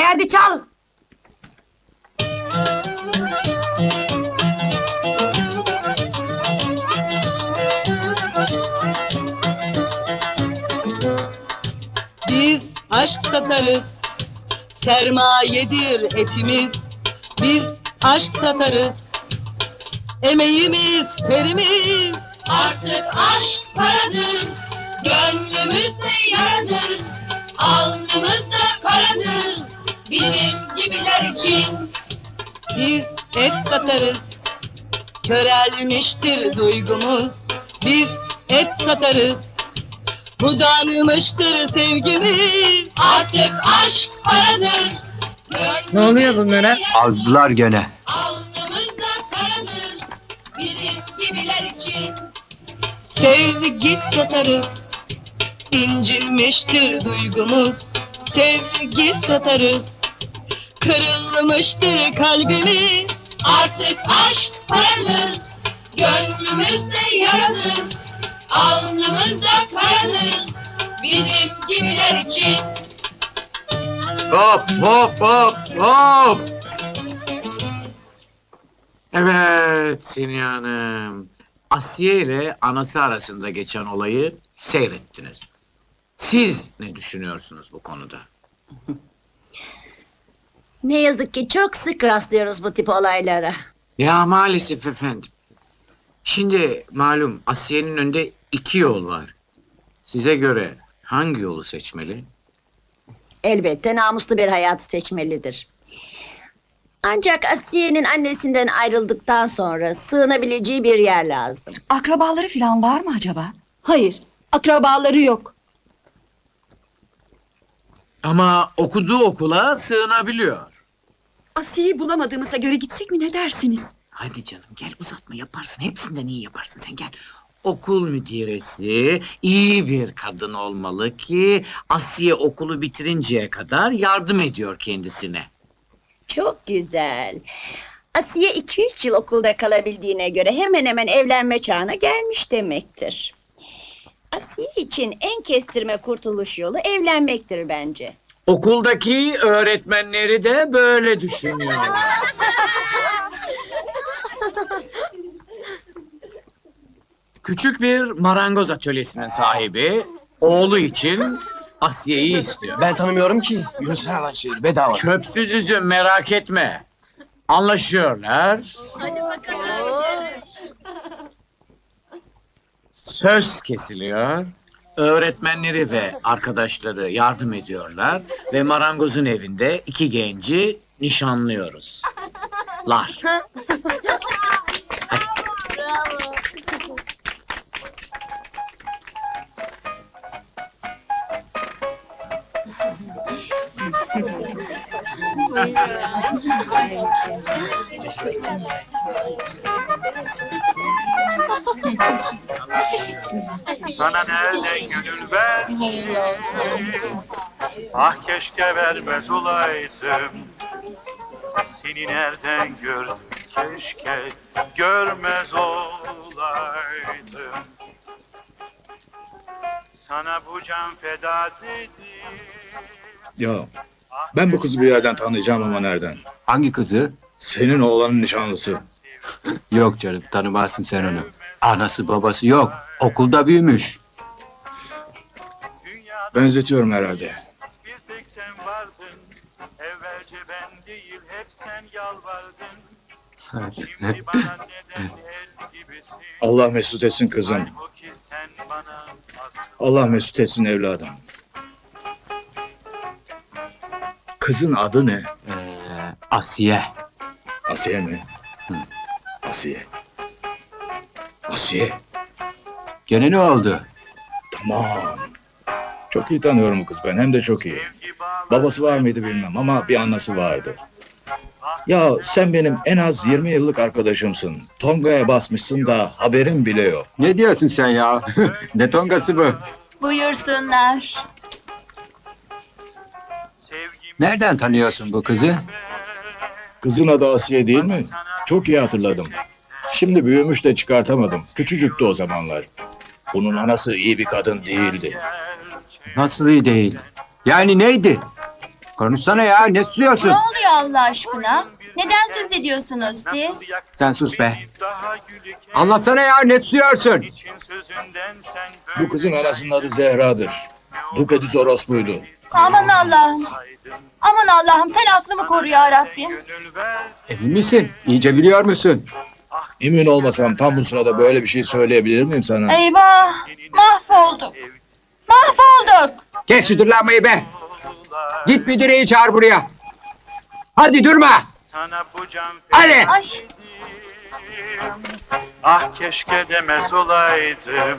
E hadi çal. Biz aşk satarız. Sermayedir etimiz. Biz aşk satarız. Emeğimiz, terimiz. Artık aşk paradır, gönlümüzde gibiler için. Biz et satarız. Körelmiştir duygumuz. Biz et satarız. Budanmıştır sevgimiz. Artık aşk paradır, Ne oluyor bunlara? Azdılar gene. alnımızda karadır, bizim gibiler için. Sevgi satarız. İncinmiştir duygumuz. Sevgi satarız. Kırılmıştır kalbimiz. Artık aşk paradır, gönlümüzde yaradır, alnımızda karadır, bizim gibiler için. Hop hop hop hop. Evet Siniye Hanım. Asiye ile anası arasında geçen olayı seyrettiniz. Siz ne düşünüyorsunuz bu konuda? Ne yazık ki çok sık rastlıyoruz bu tip olaylara. Ya maalesef efendim. Şimdi malum Asiye'nin önünde iki yol var. Size göre hangi yolu seçmeli? Elbette namuslu bir hayatı seçmelidir. Ancak Asiye'nin annesinden ayrıldıktan sonra sığınabileceği bir yer lazım. Akrabaları falan var mı acaba? Hayır, akrabaları yok. Ama okuduğu okula sığınabiliyor. Asiye'yi bulamadığımıza göre gitsek mi ne dersiniz? Hadi canım gel uzatma yaparsın. Hepsinden iyi yaparsın sen gel. Okul müdiresi iyi bir kadın olmalı ki Asiye okulu bitirinceye kadar yardım ediyor kendisine. Çok güzel. Asiye 2-3 yıl okulda kalabildiğine göre hemen hemen evlenme çağına gelmiş demektir. Asiye için en kestirme kurtuluş yolu evlenmektir bence. Okuldaki öğretmenleri de böyle düşünüyor. Küçük bir marangoz atölyesinin sahibi oğlu için Asiye'yi istiyor. Ben tanımıyorum ki. Yürüsene lan şehir bedava. Çöpsüz üzüm merak etme. Anlaşıyorlar. Söz kesiliyor. Öğretmenleri ve arkadaşları yardım ediyorlar ve marangozun evinde iki genci nişanlıyoruz. Lar. Sana nereden gönül verdim Ah keşke vermez olaydım Seni nereden gördüm keşke görmez olaydım Sana bu can feda dedim Ya ben bu kızı bir yerden tanıyacağım ama nereden? Hangi kızı? Senin oğlanın nişanlısı. Yok canım tanımazsın sen onu. Anası babası yok. Okulda büyümüş. Benzetiyorum herhalde. bir tek sen vardın Evvelce ben değil hep sen yalvardın Şimdi bana neden el gibisin Allah mesut etsin kızım. Halbuki sen bana az Allah mesut etsin evladım. Kızın adı ne? Ee, Asiye. Asiye mi? Hı. Asiye. Asiye. Gene ne oldu? Tamam. Çok iyi tanıyorum bu kız ben hem de çok iyi. Babası var mıydı bilmem ama bir annesi vardı. Ya sen benim en az 20 yıllık arkadaşımsın. Tonga'ya basmışsın da haberin bile yok. Ne diyorsun sen ya? ne tongası bu? Buyursunlar. Nereden tanıyorsun bu kızı? Kızın adı Asiye değil mi? Çok iyi hatırladım. Şimdi büyümüş de çıkartamadım. Küçücüktü o zamanlar. Bunun anası iyi bir kadın değildi. Nasıl iyi değil? Yani neydi? Konuşsana ya ne susuyorsun? Ne oluyor Allah aşkına? Neden söz ediyorsunuz siz? Sen sus be. Anlatsana ya ne susuyorsun? Bu kızın anasının adı Zehra'dır. Düpedüz orospuydu. Aman Allah'ım. Aman Allah'ım sen aklımı koru ya Rabbim. Emin misin? İyice biliyor musun? Emin olmasam tam bu sırada böyle bir şey söyleyebilir miyim sana? Eyvah. Mahvolduk. Mahvolduk. Kes dırlanmayı be. Git bir direği çağır buraya. Hadi durma. Sana bu can Hadi. Ay. Ah keşke demez olaydım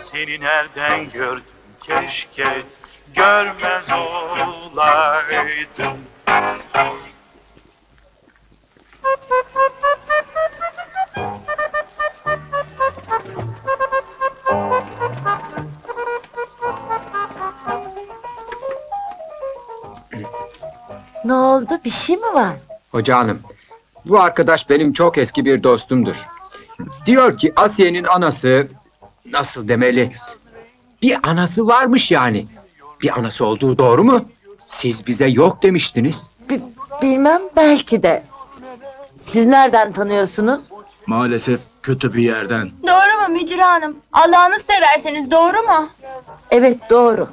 Seni nereden gördüm keşke görmez olaydım Ne oldu? Bir şey mi var? Hoca hanım, bu arkadaş benim çok eski bir dostumdur. Diyor ki Asiye'nin anası, nasıl demeli, bir anası varmış yani. Bir anası olduğu doğru mu? Siz bize yok demiştiniz. Bi- bilmem belki de. Siz nereden tanıyorsunuz? Maalesef kötü bir yerden. Doğru mu müdür hanım? Allah'ını severseniz doğru mu? Evet doğru.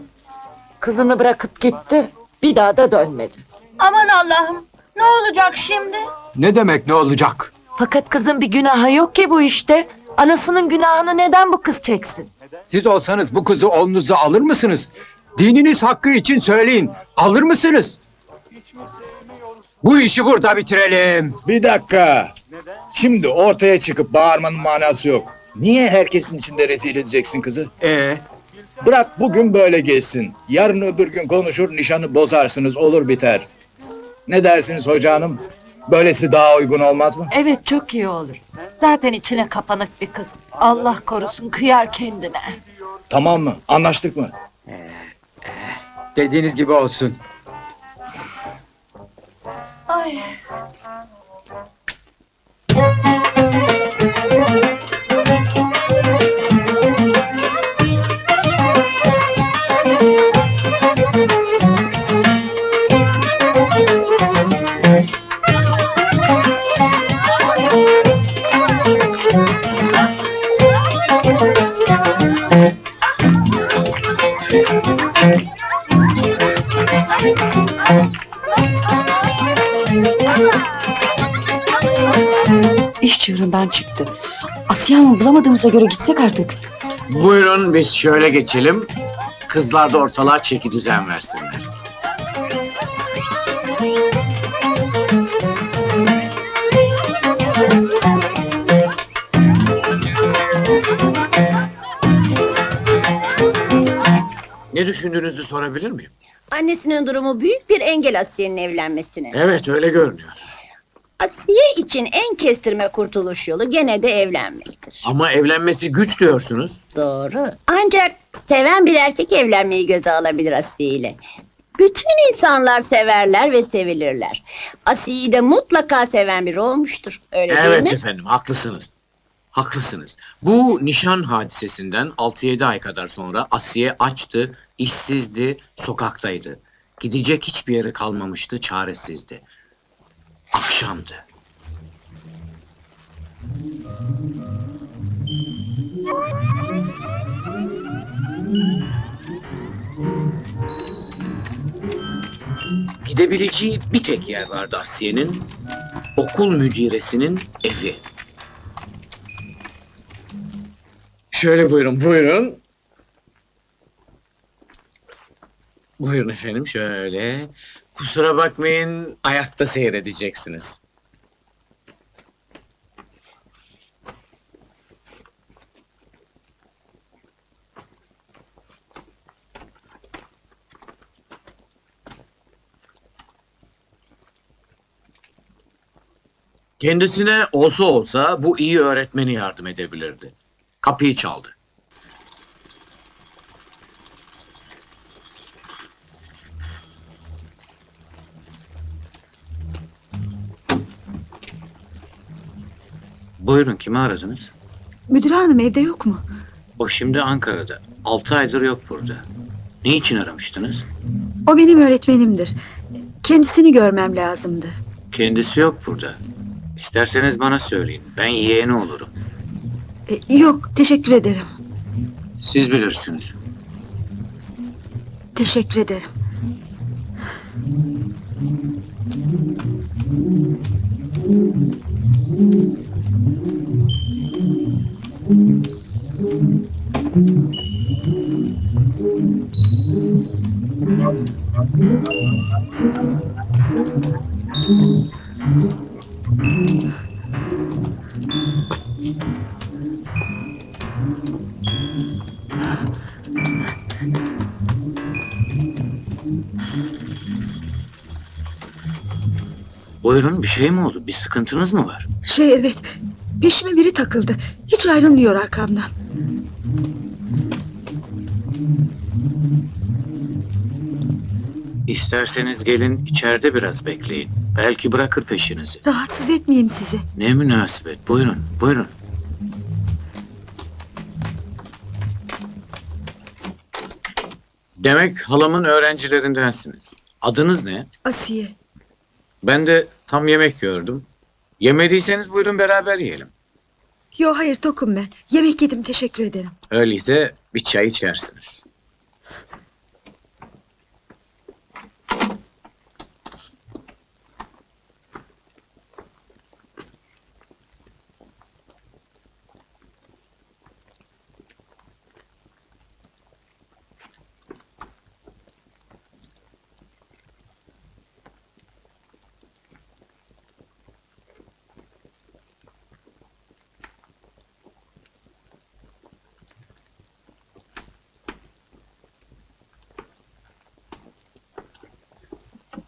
Kızını bırakıp gitti. Bir daha da dönmedi. Aman Allah'ım. Ne olacak şimdi? Ne demek ne olacak? Fakat kızın bir günahı yok ki bu işte. Anasının günahını neden bu kız çeksin? Siz olsanız bu kızı oğlunuza alır mısınız? Dininiz hakkı için söyleyin. Alır mısınız? Bu işi burada bitirelim. Bir dakika. Şimdi ortaya çıkıp bağırmanın manası yok. Niye herkesin içinde rezil edeceksin kızı? Ee, Bırak bugün böyle geçsin. Yarın öbür gün konuşur nişanı bozarsınız olur biter. Ne dersiniz hoca hanım? Böylesi daha uygun olmaz mı? Evet çok iyi olur. Zaten içine kapanık bir kız. Allah korusun kıyar kendine. Tamam mı? Anlaştık mı? dediğiniz gibi olsun. Ay. Asiye Hanım'ı bulamadığımıza göre gitsek artık. Buyurun biz şöyle geçelim. Kızlar da ortalığa çeki düzen versinler. Ne düşündüğünüzü sorabilir miyim? Annesinin durumu büyük bir engel Asiye'nin evlenmesine. Evet öyle görünüyor. Asiye için en kestirme kurtuluş yolu gene de evlenmektir. Ama evlenmesi güç diyorsunuz. Doğru. Ancak seven bir erkek evlenmeyi göze alabilir Asiye ile. Bütün insanlar severler ve sevilirler. Asiye'yi de mutlaka seven biri olmuştur. Öyle değil Evet mi? efendim haklısınız. Haklısınız. Bu nişan hadisesinden 6-7 ay kadar sonra Asiye açtı, işsizdi, sokaktaydı. Gidecek hiçbir yeri kalmamıştı, çaresizdi. Akşamdı. Gidebileceği bir tek yer vardı Asiye'nin. Okul müdiresinin evi. Şöyle buyurun, buyurun. Buyurun efendim şöyle. Kusura bakmayın ayakta seyredeceksiniz. Kendisine olsa olsa bu iyi öğretmeni yardım edebilirdi. Kapıyı çaldı. Buyurun kimi aradınız? Müdür hanım evde yok mu? O şimdi Ankara'da. Altı aydır yok burada. Ne için aramıştınız? O benim öğretmenimdir. Kendisini görmem lazımdı. Kendisi yok burada. İsterseniz bana söyleyin. Ben yeğeni olurum. E, yok, teşekkür ederim. Siz bilirsiniz. Teşekkür ederim. Buyurun bir şey mi oldu? Bir sıkıntınız mı var? Şey evet, peşime biri takıldı. Hiç ayrılmıyor arkamdan. İsterseniz gelin içeride biraz bekleyin. Belki bırakır peşinizi. Rahatsız etmeyeyim sizi. Ne münasebet. Buyurun, buyurun. Demek halamın öğrencilerindensiniz. Adınız ne? Asiye. Ben de tam yemek gördüm. Yemediyseniz buyurun beraber yiyelim. Yo hayır tokum ben. Yemek yedim teşekkür ederim. Öyleyse bir çay içersiniz.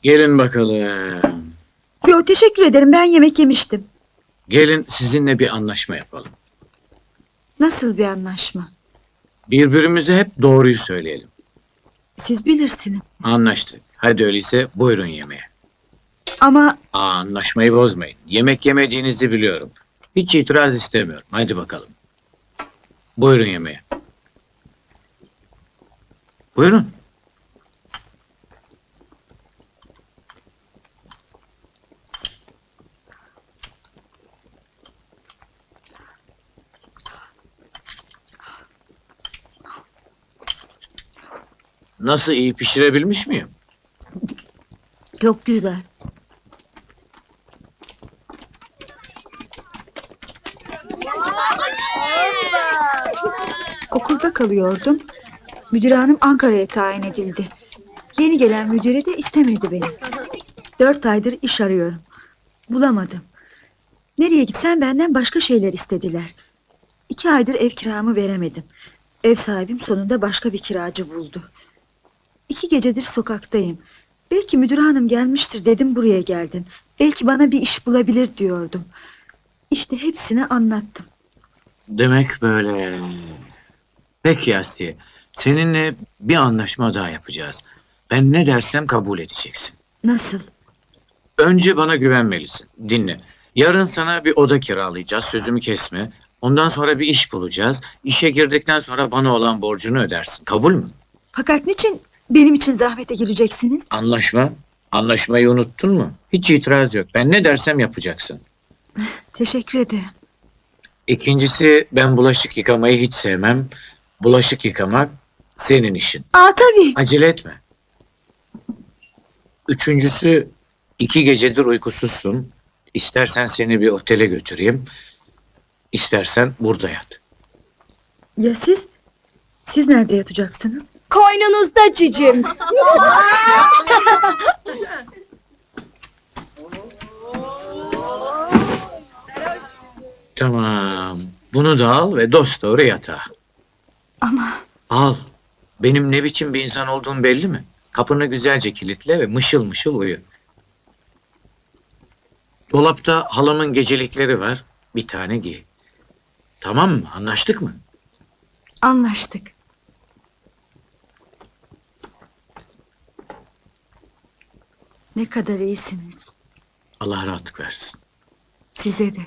Gelin bakalım. Yo teşekkür ederim ben yemek yemiştim. Gelin sizinle bir anlaşma yapalım. Nasıl bir anlaşma? Birbirimize hep doğruyu söyleyelim. Siz bilirsiniz. Anlaştık. Hadi öyleyse buyurun yemeğe. Ama Aa, anlaşmayı bozmayın. Yemek yemediğinizi biliyorum. Hiç itiraz istemiyorum. Hadi bakalım. Buyurun yemeğe. Buyurun. Nasıl iyi pişirebilmiş miyim? çok güzel. Okulda kalıyordum. Müdür hanım Ankara'ya tayin edildi. Yeni gelen müdüre de istemedi beni. Dört aydır iş arıyorum. Bulamadım. Nereye gitsem benden başka şeyler istediler. İki aydır ev kiramı veremedim. Ev sahibim sonunda başka bir kiracı buldu. İki gecedir sokaktayım. Belki müdür hanım gelmiştir dedim buraya geldim. Belki bana bir iş bulabilir diyordum. İşte hepsini anlattım. Demek böyle. Peki Asiye. Seninle bir anlaşma daha yapacağız. Ben ne dersem kabul edeceksin. Nasıl? Önce bana güvenmelisin. Dinle. Yarın sana bir oda kiralayacağız. Sözümü kesme. Ondan sonra bir iş bulacağız. İşe girdikten sonra bana olan borcunu ödersin. Kabul mü? Fakat niçin benim için zahmete gireceksiniz? Anlaşma. Anlaşmayı unuttun mu? Hiç itiraz yok. Ben ne dersem yapacaksın. Teşekkür ederim. İkincisi ben bulaşık yıkamayı hiç sevmem. Bulaşık yıkamak senin işin. Aa tabii. Acele etme. Üçüncüsü iki gecedir uykusuzsun. İstersen seni bir otele götüreyim. İstersen burada yat. Ya siz? Siz nerede yatacaksınız? Koynunuzda cicim. Tamam. Bunu da al ve dost doğru yatağa. Ama Al. Benim ne biçim bir insan olduğum belli mi? Kapını güzelce kilitle ve mışıl mışıl uyu. Dolapta halamın gecelikleri var. Bir tane giy. Tamam mı? Anlaştık mı? anlaştık. Ne kadar iyisiniz. Allah rahatlık versin. Size de.